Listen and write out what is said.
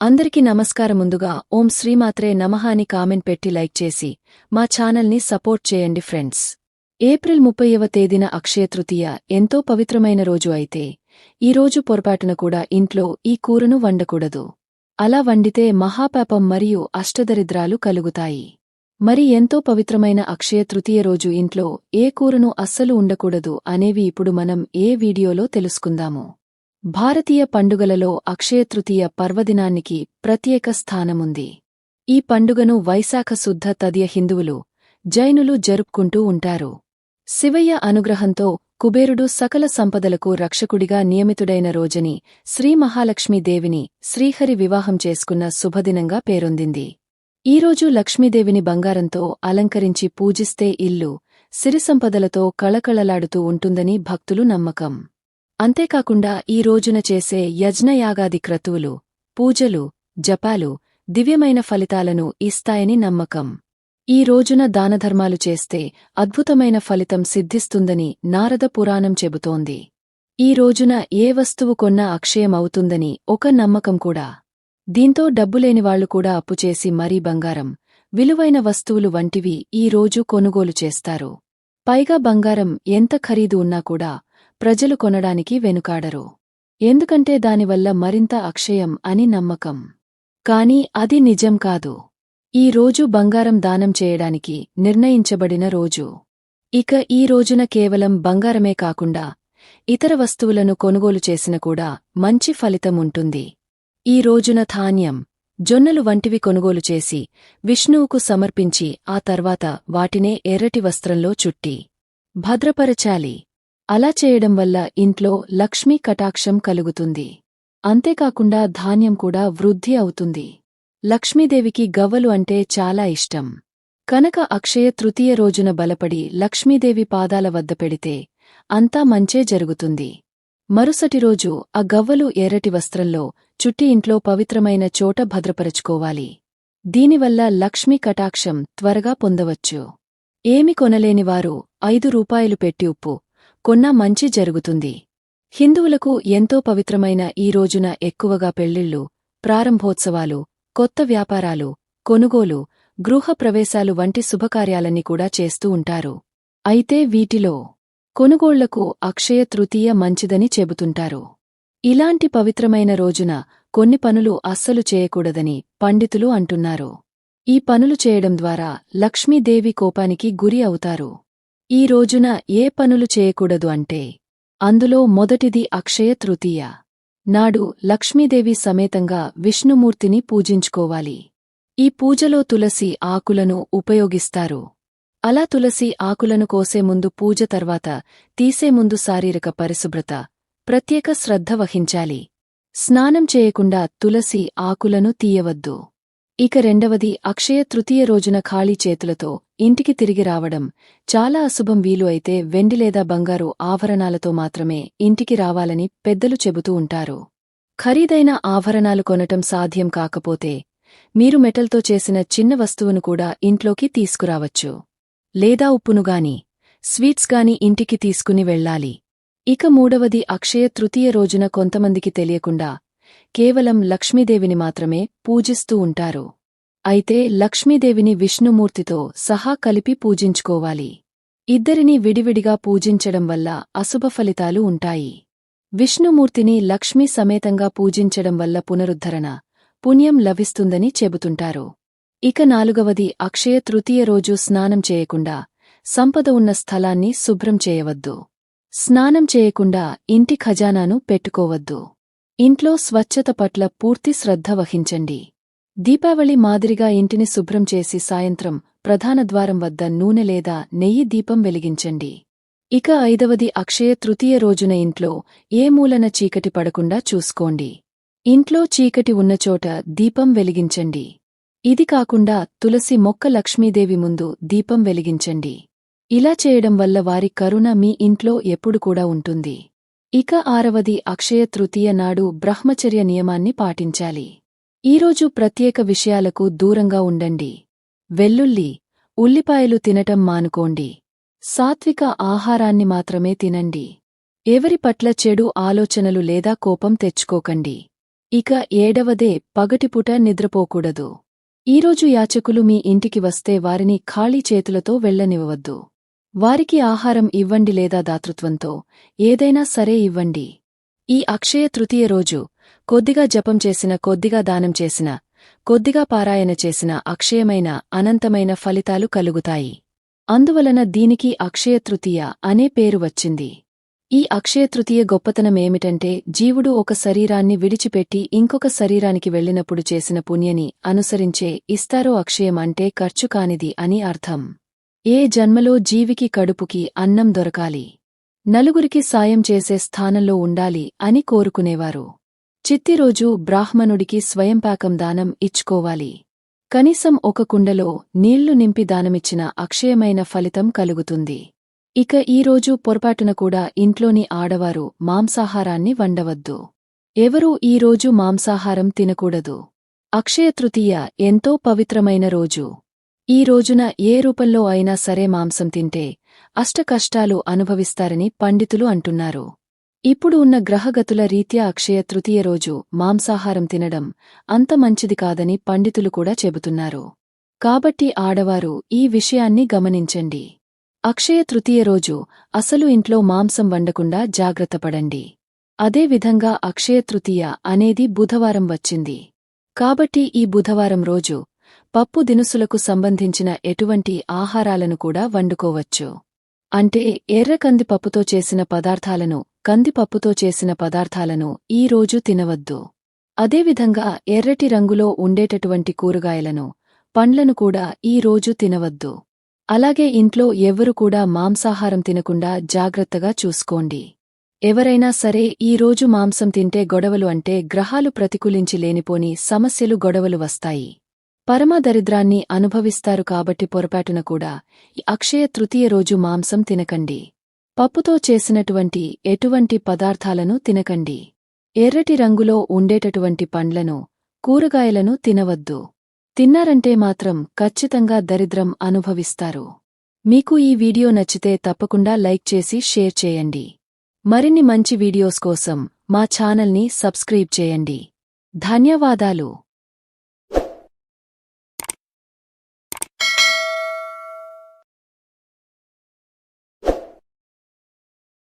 అందరికీ నమస్కారం ముందుగా ఓం శ్రీమాత్రే నమః అని కామెంట్ పెట్టి లైక్ చేసి మా ఛానల్ని సపోర్ట్ చేయండి ఫ్రెండ్స్. ఏప్రిల్ ముప్పైవ తేదీన అక్షయ తృతీయ ఎంతో పవిత్రమైన రోజు అయితే ఈ రోజు పొరపాటున కూడా ఇంట్లో ఈ కూరను వండకూడదు. అలా వండితే మహాపాపం మరియు అష్టదరిద్రాలు కలుగుతాయి. మరి ఎంతో పవిత్రమైన అక్షయ తృతీయ రోజు ఇంట్లో ఏ కూరను అస్సలు ఉండకూడదు అనేవి ఇప్పుడు మనం ఏ వీడియోలో తెలుసుకుందాము. భారతీయ పండుగలలో అక్షయతృతీయ పర్వదినానికి ప్రత్యేక స్థానముంది. ఈ పండుగను వైశాఖ శుద్ధ తదియ హిందువులు జైనులు జరుపుకుంటూ ఉంటారు. శివయ్య అనుగ్రహంతో కుబేరుడు సకల సంపదలకు రక్షకుడిగా నియమితుడైన రోజని శ్రీ మహాలక్ష్మీదేవిని శ్రీహరి వివాహం చేసుకున్న శుభదినంగా పేరొందింది. ఈరోజు లక్ష్మీదేవిని బంగారంతో అలంకరించి పూజిస్తే ఇల్లు సిరిసంపదలతో కళకళలాడుతూ ఉంటుందని భక్తులు నమ్మకం. అంతేకాకుండా ఈ రోజున చేసే యజ్ఞయాగాది క్రతువులు పూజలు జపాలు దివ్యమైన ఫలితాలను ఇస్తాయని నమ్మకం. ఈ రోజున దానధర్మాలు చేస్తే అద్భుతమైన ఫలితం సిద్ధిస్తుందని నారద పురాణం చెబుతోంది. ఈ రోజున ఏ వస్తువు కొన్నా అక్షయమవుతుందని ఒక నమ్మకం కూడా. దీంతో డబ్బులేనివాళ్ళు కూడా అప్పుచేసి మరీ బంగారం విలువైన వస్తువులు వంటివి ఈ రోజు కొనుగోలు చేస్తారు. పైగా బంగారం ఎంత ఖరీదు ఉన్నా కూడా ప్రజలు కొనడానికి వెనుకాడరు. ఎందుకంటే దానివల్ల మరింత అక్షయం అని నమ్మకం. కాని అది నిజం కాదు. ఈ రోజు బంగారం దానం చేయడానికి నిర్ణయించబడిన రోజు. ఇక ఈ రోజున కేవలం బంగారమే కాకుండా ఇతర వస్తువులను కొనుగోలు చేసిన కూడా మంచి ఫలితం ఉంటుంది. ఈ రోజున ధాన్యం జొన్నలు వంటివి కొనుగోలు చేసి విష్ణువుకు సమర్పించి ఆ తర్వాత వాటినే ఎర్రటి వస్త్రంలో చుట్టి భద్రపరచాలి. అలా చేయడం వల్ల ఇంట్లో లక్ష్మీ కటాక్షం కలుగుతుంది. అంతేకాకుండా ధాన్యం కూడా వృద్ధి అవుతుంది. లక్ష్మీదేవికి గవ్వలు అంటే చాలా ఇష్టం. కనుక అక్షయ తృతీయ రోజున బలపడి లక్ష్మీదేవి పాదాల వద్ద పెడితే అంతా మంచే జరుగుతుంది. మరుసటి రోజు ఆ గవ్వలు ఎర్రటి వస్త్రంలో చుట్టి ఇంట్లో పవిత్రమైన చోట భద్రపరచుకోవాలి. దీనివల్ల లక్ష్మీ కటాక్షం త్వరగా పొందవచ్చు. ఏమి కొనలేనివారు ఐదు రూపాయలు పెట్టి ఉప్పు కొన్నా మంచి జరుగుతుంది. హిందువులకు ఎంతో పవిత్రమైన ఈ రోజున ఎక్కువగా పెళ్ళిళ్ళు ప్రారంభోత్సవాలు కొత్త వ్యాపారాలు కొనుగోలు గృహ ప్రవేశాలు వంటి శుభకార్యాలన్నీ కూడా చేస్తూ ఉంటారు. అయితే వీటిలో కొనుగోళ్ళకు అక్షయ తృతీయ మంచిదని చెబుతుంటారు. ఇలాంటి పవిత్రమైన రోజున కొన్ని పనులు అస్సలు చేయకూడదని పండితులు అంటున్నారు. ఈ పనులు చేయడం ద్వారా లక్ష్మీదేవి కోపానికి గురి అవుతారు. ఈ రోజున ఏ పనులు చేయకూడదు అంటే అందులో మొదటిది అక్షయ తృతీయ. నాడు లక్ష్మీదేవి సమేతంగా విష్ణుమూర్తిని పూజించుకోవాలి. ఈ పూజలో తులసి ఆకులను ఉపయోగిస్తారు. అలా తులసి ఆకులను కోసే ముందు పూజ తర్వాత తీసే ముందు శారీరక పరిశుభ్రత ప్రత్యేక శ్రద్ధ వహించాలి. స్నానం చేయకుండా తులసి ఆకులను తీయవద్దు. ఇక రెండవది అక్షయ తృతీయ రోజున ఖాళీ చేతులతో ఇంటికి తిరిగి రావడం చాలా అశుభం వీలు అయితే వెండి లేదా బంగారు ఆభరణాలతో మాత్రమే ఇంటికి రావాలని పెద్దలు చెబుతూ ఉంటారు. ఖరీదైన ఆభరణాలు కొనటం సాధ్యం కాకపోతే మీరు మెటల్తో చేసిన చిన్న వస్తువును కూడా ఇంట్లోకి తీసుకురావచ్చు. లేదా ఉప్పునుగాని స్వీట్స్ గాని ఇంటికి తీసుకుని వెళ్ళాలి. ఇక మూడవది అక్షయ తృతీయ రోజున కొంతమందికి తెలియకుండా కేవలం లక్ష్మీదేవిని మాత్రమే పూజిస్తూ ఉంటారు. అయితే లక్ష్మీదేవిని విష్ణుమూర్తితో సహా కలిపి పూజించుకోవాలి. ఇద్దరినీ విడివిడిగా పూజించడం వల్ల అశుభ ఫలితాలు ఉంటాయి. విష్ణుమూర్తిని లక్ష్మీ సమేతంగా పూజించడం వల్ల పునరుద్ధరణ పుణ్యం లభిస్తుందని చెబుతుంటారు. ఇక నాలుగవది అక్షయ తృతీయ రోజు స్నానం చేయకుండా సంపద ఉన్న స్థలాన్ని శుభ్రం చేయవద్దు. స్నానం చేయకుండా ఇంటి ఖజానాను పెట్టుకోవద్దు. ఇంట్లో స్వచ్ఛత పట్ల పూర్తి శ్రద్ధ వహించండి. దీపావళి మాదిరిగా ఇంటిని శుభ్రం చేసి సాయంత్రం ప్రధాన ద్వారం వద్ద నూనె లేదా నెయ్యి దీపం వెలిగించండి. ఇక ఐదవది అక్షయ తృతీయ రోజున ఇంట్లో ఏ మూలన చీకటి పడకుండా చూసుకోండి. ఇంట్లో చీకటి ఉన్నచోట దీపం వెలిగించండి. ఇది కాకుండా తులసి మొక్క లక్ష్మీదేవి ముందు దీపం వెలిగించండి. ఇలా చేయడం వల్ల వారి కరుణ మీ ఇంట్లో ఎప్పుడు కూడా ఉంటుంది. ఇక ఆరవది అక్షయ తృతీయ నాడు బ్రహ్మచర్య నియమాన్ని పాటించాలి. ఈరోజు ప్రత్యేక విషయాలకు దూరంగా ఉండండి. వెల్లుల్లి ఉల్లిపాయలు తినటం మానుకోండి. సాత్విక ఆహారాన్ని మాత్రమే తినండి. ఎవరి పట్ల చెడు ఆలోచనలు లేదా కోపం తెచ్చుకోకండి. ఇక ఏడవదే పగటిపుట నిద్రపోకూడదు. ఈరోజు యాచకులు మీ ఇంటికి వస్తే వారిని ఖాళీ చేతులతో వెళ్ళనివ్వవద్దు వారికి ఆహారం ఇవ్వండి లేదా దాతృత్వంతో ఏదైనా సరే ఇవ్వండి. ఈ అక్షయ తృతీయ రోజు కొద్దిగా జపం చేసిన కొద్దిగా దానం చేసిన కొద్దిగా పారాయణ చేసిన అక్షయమైన అనంతమైన ఫలితాలు కలుగుతాయి. అందువలన దీనికి అక్షయతృతీయ అనే పేరు వచ్చింది. ఈ అక్షయతృతీయ గొప్పతనమేమిటంటే జీవుడు ఒక శరీరాన్ని విడిచిపెట్టి ఇంకొక శరీరానికి వెళ్ళినప్పుడు చేసిన పుణ్యని అనుసరించే ఇస్తారో అక్షయం అంటే ఖర్చు కానిది అని అర్థం. ఏ జన్మలో జీవికి కడుపుకి అన్నం దొరకాలి నలుగురికి సాయం చేసే స్థానంలో ఉండాలి అని కోరుకునేవారు. చిత్తిరోజు బ్రాహ్మణుడికి స్వయంపాకం దానం ఇచ్చుకోవాలి. కనీసం ఒక కుండలో నీళ్ళు నింపి దానమిచ్చిన అక్షయమైన ఫలితం కలుగుతుంది. ఇక ఈరోజు పొరపాటున కూడా ఇంట్లోని ఆడవారు మాంసాహారాన్ని వండవద్దు. ఎవరూ ఈరోజు మాంసాహారం తినకూడదు. అక్షయతృతీయ ఎంతో పవిత్రమైన రోజు. ఈ రోజున ఏ రూపంలో అయినా సరే మాంసం తింటే అష్టకష్టాలు అనుభవిస్తారని పండితులు అంటున్నారు. ఇప్పుడు ఉన్న గ్రహగతుల రీత్యా అక్షయ తృతీయ రోజు మాంసాహారం తినడం అంత మంచిది కాదని పండితులు కూడా చెబుతున్నారు. కాబట్టి ఆడవారు ఈ విషయాన్ని గమనించండి. అక్షయ తృతీయ రోజు అసలు ఇంట్లో మాంసం వండకుండా జాగ్రత్తపడండి అదేవిధంగా అక్షయ తృతీయ అనేది బుధవారం వచ్చింది. కాబట్టి ఈ బుధవారం రోజు పప్పు దినుసులకు సంబంధించిన ఎటువంటి ఆహారాలను కూడా వండుకోవచ్చు. అంటే ఎర్ర కందిపప్పుతో చేసిన పదార్థాలను కందిపప్పుతో చేసిన పదార్థాలను ఈ రోజు తినవద్దు. అదేవిధంగా ఎర్రటి రంగులో ఉండేటటువంటి కూరగాయలను పండ్లను కూడా ఈ రోజు తినవద్దు. అలాగే ఇంట్లో ఎవ్వరు కూడా మాంసాహారం తినకుండా జాగ్రత్తగా చూసుకోండి. ఎవరైనా సరే ఈ రోజు మాంసం తింటే గొడవలు అంటే గ్రహాలు ప్రతికూలించి లేనిపోని సమస్యలు గొడవలు వస్తాయి. పరమదరిద్రాన్ని అనుభవిస్తారు కాబట్టి పొరపాటున కూడా ఈ అక్షయ తృతీయ రోజు మాంసం తినకండి. పప్పుతో చేసినటువంటి ఎటువంటి పదార్థాలను తినకండి. ఎర్రటి రంగులో ఉండేటటువంటి పండ్లను కూరగాయలను తినవద్దు. తిన్నారంటే మాత్రం ఖచ్చితంగా దరిద్రం అనుభవిస్తారు. మీకు ఈ వీడియో నచ్చితే తప్పకుండా లైక్ చేసి షేర్ చేయండి. మరిన్ని మంచి వీడియోస్ కోసం మా ఛానల్ని సబ్స్క్రైబ్ చేయండి. ధన్యవాదాలు.